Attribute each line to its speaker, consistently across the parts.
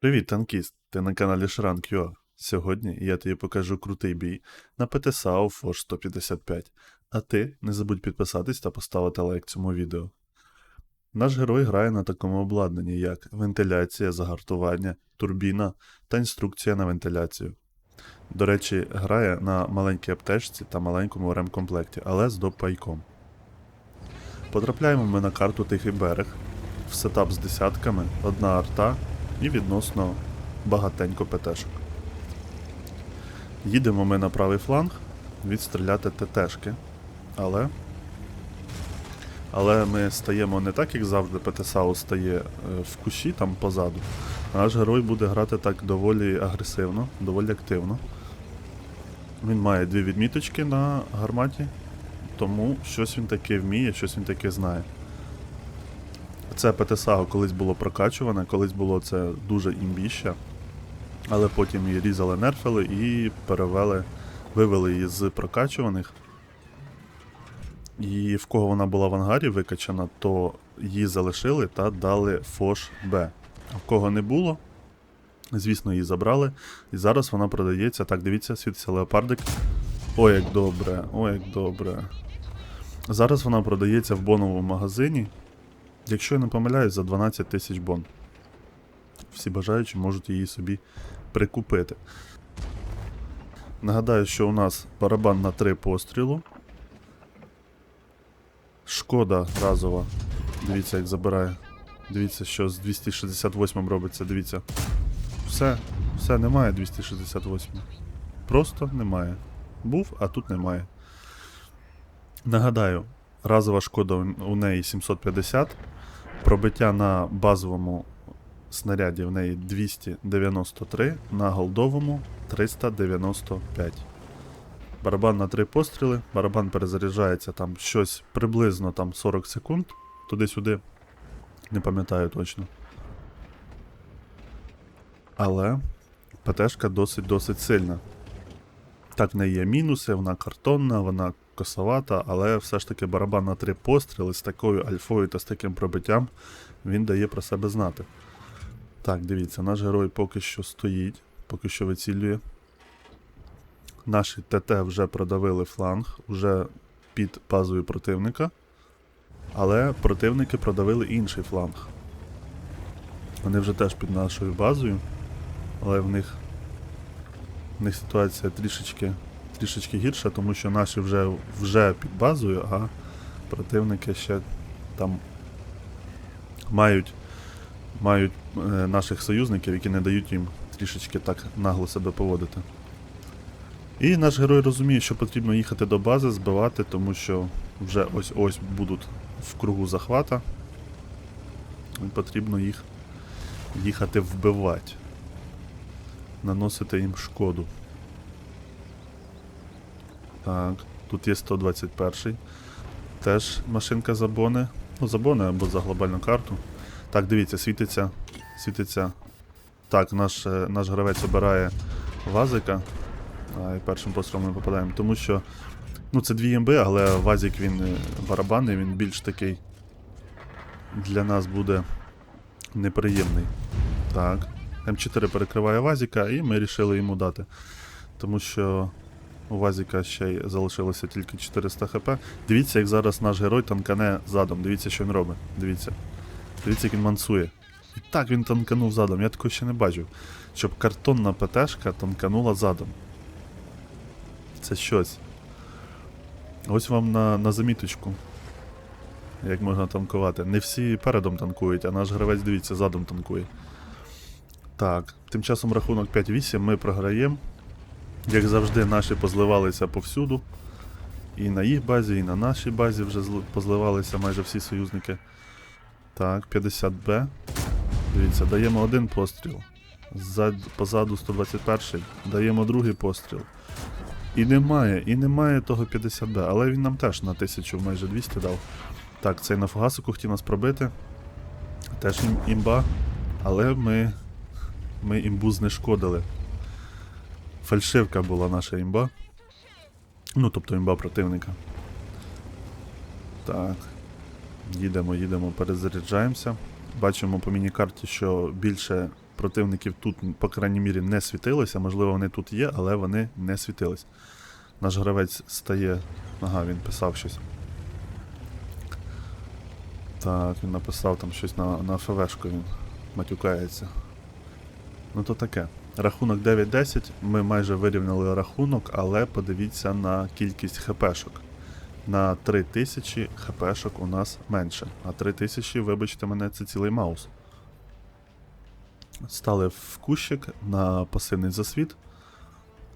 Speaker 1: Привіт, танкіст! Ти на каналі Шран.ua. Сьогодні я тобі покажу крутий бій на ПТСАУ Фош 155. А ти не забудь підписатись та поставити лайк цьому відео. Наш герой грає на такому обладнанні, як вентиляція, загартування, турбіна та інструкція на вентиляцію. До речі, грає на маленькій аптечці та маленькому ремкомплекті, але з допайком. Потрапляємо ми на карту Тихий берег, в сетап з десятками, одна арта і відносно багатенько ПТшок. Їдемо ми на правий фланг відстріляти ТТшки, але. Але ми стаємо не так, як завжди ПТСАУ стає е, в кущі там позаду. Наш герой буде грати так доволі агресивно, доволі активно. Він має дві відміточки на гарматі, тому щось він таке вміє, щось він таке знає. Це ПТСАГО колись було прокачуване, колись було це дуже імбіща, але потім її різали, нерфили і перевели, вивели її з прокачуваних. І в кого вона була в ангарі викачана, то її залишили та дали Фош Б. А в кого не було, звісно, її забрали. І зараз вона продається. Так, дивіться, світиться леопардик. Ой, як добре, ой, як добре. Зараз вона продається в боновому магазині. Якщо я не помиляюсь, за 12 тисяч бон. Всі бажаючі можуть її собі прикупити. Нагадаю, що у нас барабан на 3 пострілу. Шкода разова. Дивіться, як забирає. Дивіться, що з 268 робиться, дивіться. Все, все, немає 268. Просто немає. Був, а тут немає. Нагадаю, разова шкода у неї 750. Пробиття на базовому снаряді в неї 293, на голдовому 395. Барабан на 3 постріли, барабан перезаряджається там щось приблизно там 40 секунд, туди-сюди. Не пам'ятаю точно. Але ПТшка досить-досить сильна. Так, в неї є мінуси, вона картонна, вона косовата, але все ж таки барабан на три постріли з такою альфою та з таким пробиттям він дає про себе знати. Так, дивіться, наш герой поки що стоїть, поки що вицілює. Наші ТТ вже продавили фланг, вже під базою противника. Але противники продавили інший фланг. Вони вже теж під нашою базою, але в них, в них ситуація трішечки трішечки гірша, тому що наші вже, вже під базою, а противники ще там мають, мають е, наших союзників, які не дають їм трішечки так нагло себе поводити. І наш герой розуміє, що потрібно їхати до бази, збивати, тому що вже ось-ось будуть в кругу захвата. І потрібно їх їхати вбивати, наносити їм шкоду. Так, тут є 121. Теж машинка забони. Ну, забони або за глобальну карту. Так, дивіться, світиться. Світиться. Так, наш е, наш гравець обирає вазика. А, і першим пострілом ми попадаємо. Тому що. Ну, це 2 МБ, але вазик він е, барабанний, він більш такий для нас буде неприємний. Так. М4 перекриває вазика, і ми вирішили йому дати. Тому що у Вазіка ще й залишилося тільки 400 хп. Дивіться, як зараз наш герой танкане задом. Дивіться, що він робить. Дивіться. Дивіться, як він мансує. І так він танканув задом. Я такого ще не бачив. Щоб картонна ПТшка танканула задом. Це щось. Ось вам на, на заміточку. Як можна танкувати. Не всі передом танкують, а наш гравець, дивіться, задом танкує. Так, тим часом рахунок 5-8 ми програємо. Як завжди, наші позливалися повсюду. І на їх базі, і на нашій базі вже позливалися майже всі союзники. Так, 50Б. Дивіться, даємо один постріл. Ззад, позаду 121 Даємо другий постріл. І немає, і немає того 50Б, але він нам теж на 1000 майже 200 дав. Так, цей на фугасику хотів нас пробити. Теж ім, імба. Але ми, ми імбу знешкодили. Фальшивка була наша імба. Ну, тобто імба противника. Так. Їдемо, їдемо, перезаряджаємося. Бачимо по міні-карті, що більше противників тут, по крайній мірі, не світилося. Можливо, вони тут є, але вони не світились. Наш гравець стає. Ага, він писав щось. Так, він написав там щось на, на ФВшку, він матюкається. Ну то таке. Рахунок 9-10. Ми майже вирівняли рахунок, але подивіться на кількість хпшок. На 3000 хпшок у нас менше. А 3000, вибачте мене, це цілий маус. Стали в кущик на пасивний засвіт,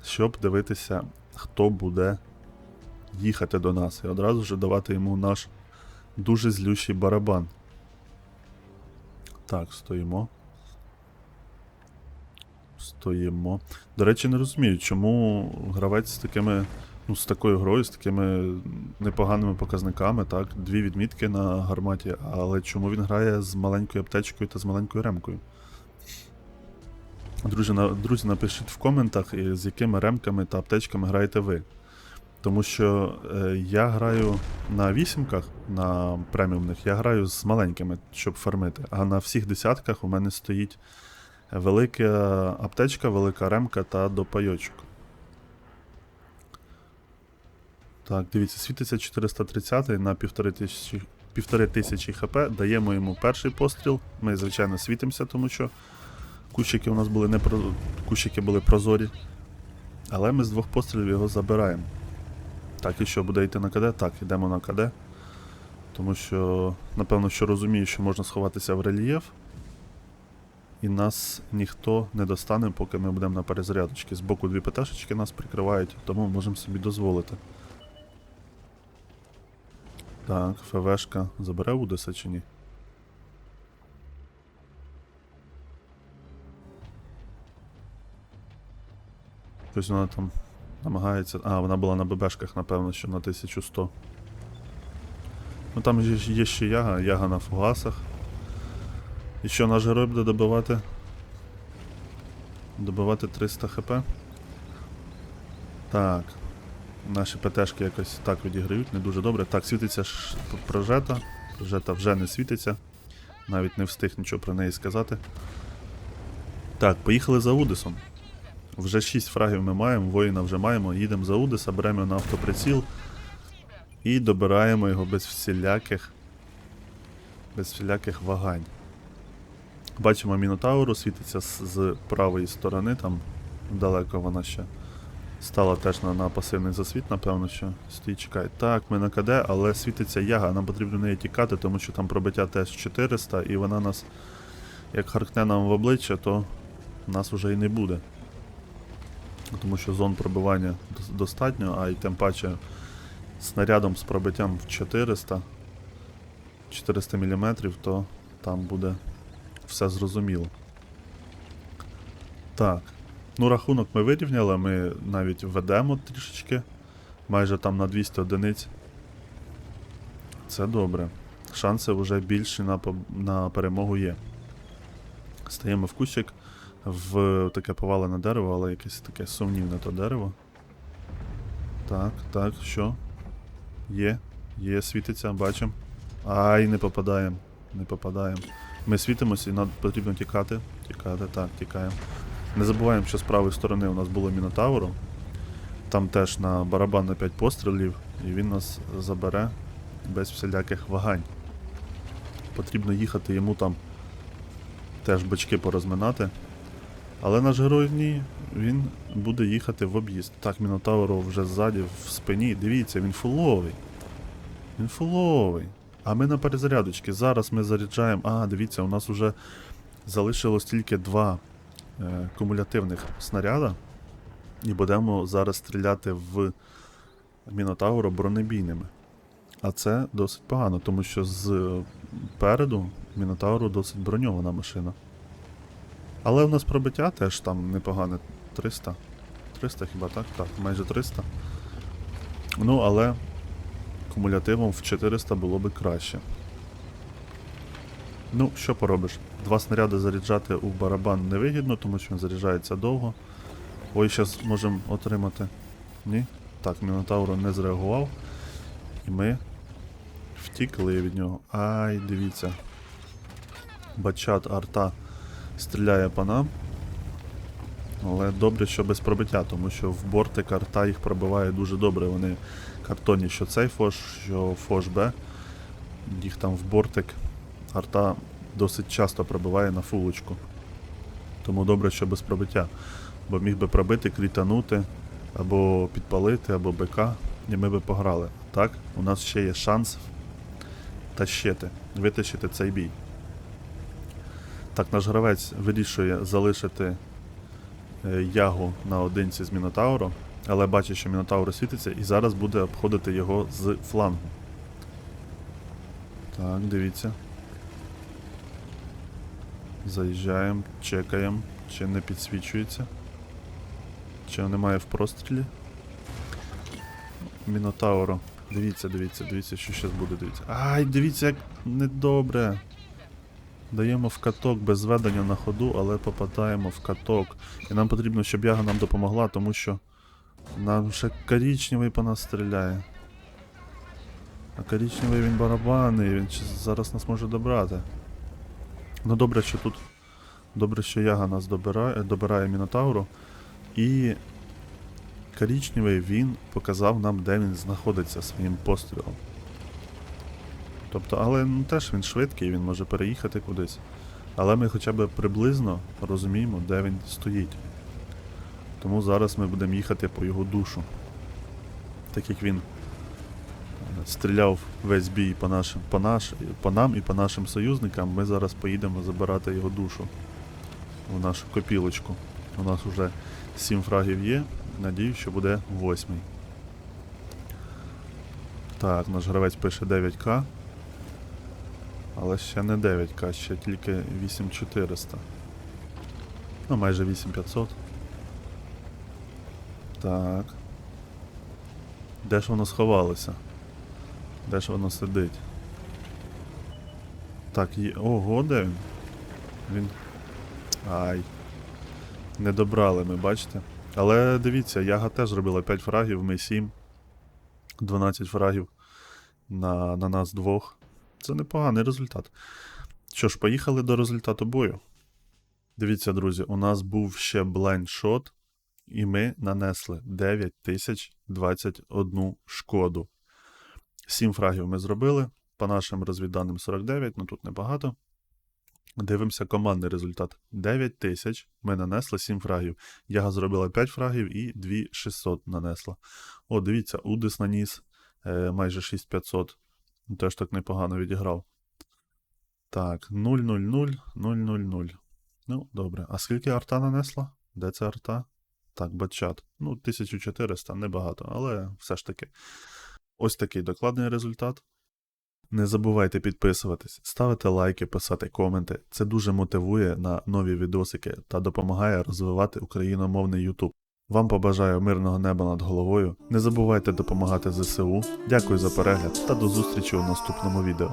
Speaker 1: щоб дивитися, хто буде їхати до нас. І одразу ж давати йому наш дуже злющий барабан. Так, стоїмо. Стоїмо. До речі, не розумію, чому гравець з такими. Ну, з такою грою, з такими непоганими показниками, так, дві відмітки на гарматі, але чому він грає з маленькою аптечкою та з маленькою ремкою? Друзі, на- друзі, напишіть в коментах, з якими ремками та аптечками граєте ви. Тому що е, я граю на вісімках, на преміумних, я граю з маленькими, щоб фармити. А на всіх десятках у мене стоїть велика аптечка, велика ремка та допайочок. Так, дивіться, світиться 430 на 1500, 1500 хп. Даємо йому перший постріл. Ми, звичайно, світимося, тому що кущики у нас були не про... кущики були прозорі. Але ми з двох пострілів його забираємо. Так, і що, буде йти на КД? Так, йдемо на КД. Тому що, напевно, що розумію, що можна сховатися в рельєф. І нас ніхто не достане, поки ми будемо на перезарядочці. Збоку дві ПТшечки нас прикривають, тому можемо собі дозволити. Так, ФВшка забере Удеса чи ні? Щось вона там намагається. А, вона була на ББшках, напевно, що на 1100. Ну там є ще яга, яга на фугасах. І що наш герой буде добивати? Добивати 300 хп. Так. Наші ПТшки якось так відіграють, не дуже добре. Так, світиться ш... прожета. Прожета вже не світиться. Навіть не встиг нічого про неї сказати. Так, поїхали за Удесом. Вже 6 фрагів ми маємо, воїна вже маємо. Їдемо за Удеса, беремо на автоприціл і добираємо його без всіляких. Без всіляких вагань. Бачимо Мінотауру, світиться з, правої сторони, там далеко вона ще стала теж на, на пасивний засвіт, напевно, що стій, чекай. Так, ми на КД, але світиться яга, нам потрібно неї тікати, тому що там пробиття теж 400, і вона нас, як харкне нам в обличчя, то нас уже і не буде. Тому що зон пробивання достатньо, а й тим паче снарядом з пробиттям в 400 400 мм, то там буде все зрозуміло. Так. Ну, рахунок ми вирівняли, ми навіть ведемо трішечки. Майже там на 200 одиниць. Це добре. Шанси вже більші на, на перемогу є. Стаємо в кущик в таке повалене дерево, але якесь таке сумнівне то дерево. Так, так, що? Є, є, світиться, бачимо. Ай, не попадаємо. Не попадаємо. Ми світимося і нам потрібно тікати. Тікати, так, тікаємо. Не забуваємо, що з правої сторони у нас було Мінотавро. Там теж на барабан на 5 пострілів, і він нас забере без всіляких вагань. Потрібно їхати йому там теж бочки порозминати. Але наш герой ні, він буде їхати в об'їзд. Так, Мінотавро вже ззаді в спині. Дивіться, він фуловий. Він фуловий. А ми на перезарядочці. Зараз ми заряджаємо. А, дивіться, у нас вже залишилось тільки два е, кумулятивних снаряда. І будемо зараз стріляти в Мінотавро бронебійними. А це досить погано, тому що зпереду Мінотавру досить броньована машина. Але у нас пробиття теж там непогане. 300. 300 хіба так? Так, майже 300. Ну, але кумулятивом в 400 було би краще. Ну, що поробиш? Два снаряди заряджати у барабан невигідно, тому що він заряджається довго. Ой, зараз можемо отримати. Ні? Так, Мінотавро не зреагував. І ми втікли від нього. Ай, дивіться. Бачат арта стріляє по нам. Але добре, що без пробиття, тому що в борти карта їх пробиває дуже добре. Вони картонні, що цей фош, що фош Б. Їх там в бортик арта досить часто пробиває на фулочку. Тому добре, що без пробиття. Бо міг би пробити, крітанути, або підпалити, або БК, і ми би пограли. Так, у нас ще є шанс тащити, витащити цей бій. Так, наш гравець вирішує залишити ягу наодинці з Мінотавро, але бачить, що Мінотавро світиться і зараз буде обходити його з флангу. Так, дивіться. Заїжджаємо, чекаємо, чи не підсвічується. Чи немає в прострілі. Мінотавро. Дивіться, дивіться, дивіться, що зараз буде, дивіться. Ай, дивіться, як недобре. Даємо в каток без зведення на ходу, але попадаємо в каток. І нам потрібно, щоб яга нам допомогла, тому що нам ще корічневий по нас стріляє. А корічневий він барабанний, він зараз нас може добрати. Ну добре, що тут. Добре, що яга нас добирає, добирає Мінотавру. І корічневий він показав нам, де він знаходиться своїм пострілом. Тобто, але ну, теж він швидкий, він може переїхати кудись. Але ми хоча б приблизно розуміємо, де він стоїть. Тому зараз ми будемо їхати по його душу. Так як він е, стріляв весь бій по, нашим, по, наш, по нам і по нашим союзникам, ми зараз поїдемо забирати його душу в нашу копілочку. У нас вже 7 фрагів є. Надію, що буде восьмий. Так, наш гравець пише 9К. Але ще не 9К, ще тільки 8400. Ну, майже 8500. Так. Де ж воно сховалося? Де ж воно сидить? Так, є. Ого, де він? Він. Ай. Не добрали ми, бачите? Але дивіться, Яга теж робила 5 фрагів, ми 7. 12 фрагів на, на нас двох. Це непоганий результат. Що ж, поїхали до результату бою. Дивіться, друзі, у нас був ще блайндшот, і ми нанесли 9021 шкоду. 7 фрагів ми зробили. По нашим розвідданим 49, ну тут небагато. Дивимося командний результат. 9 тисяч. Ми нанесли 7 фрагів. Яга зробила 5 фрагів і 2600 нанесла. О, дивіться, Удис наніс е, майже 6500. Теж так непогано відіграв. Так, 0-0-0, 0-0-0. Ну, добре. А скільки арта нанесла? Де це арта? Так, батчат. Ну, 1400, небагато, але все ж таки. Ось такий докладний результат. Не забувайте підписуватись, ставити лайки, писати коменти. Це дуже мотивує на нові відосики та допомагає розвивати україномовний YouTube. Вам побажаю мирного неба над головою. Не забувайте допомагати ЗСУ. Дякую за перегляд та до зустрічі у наступному відео.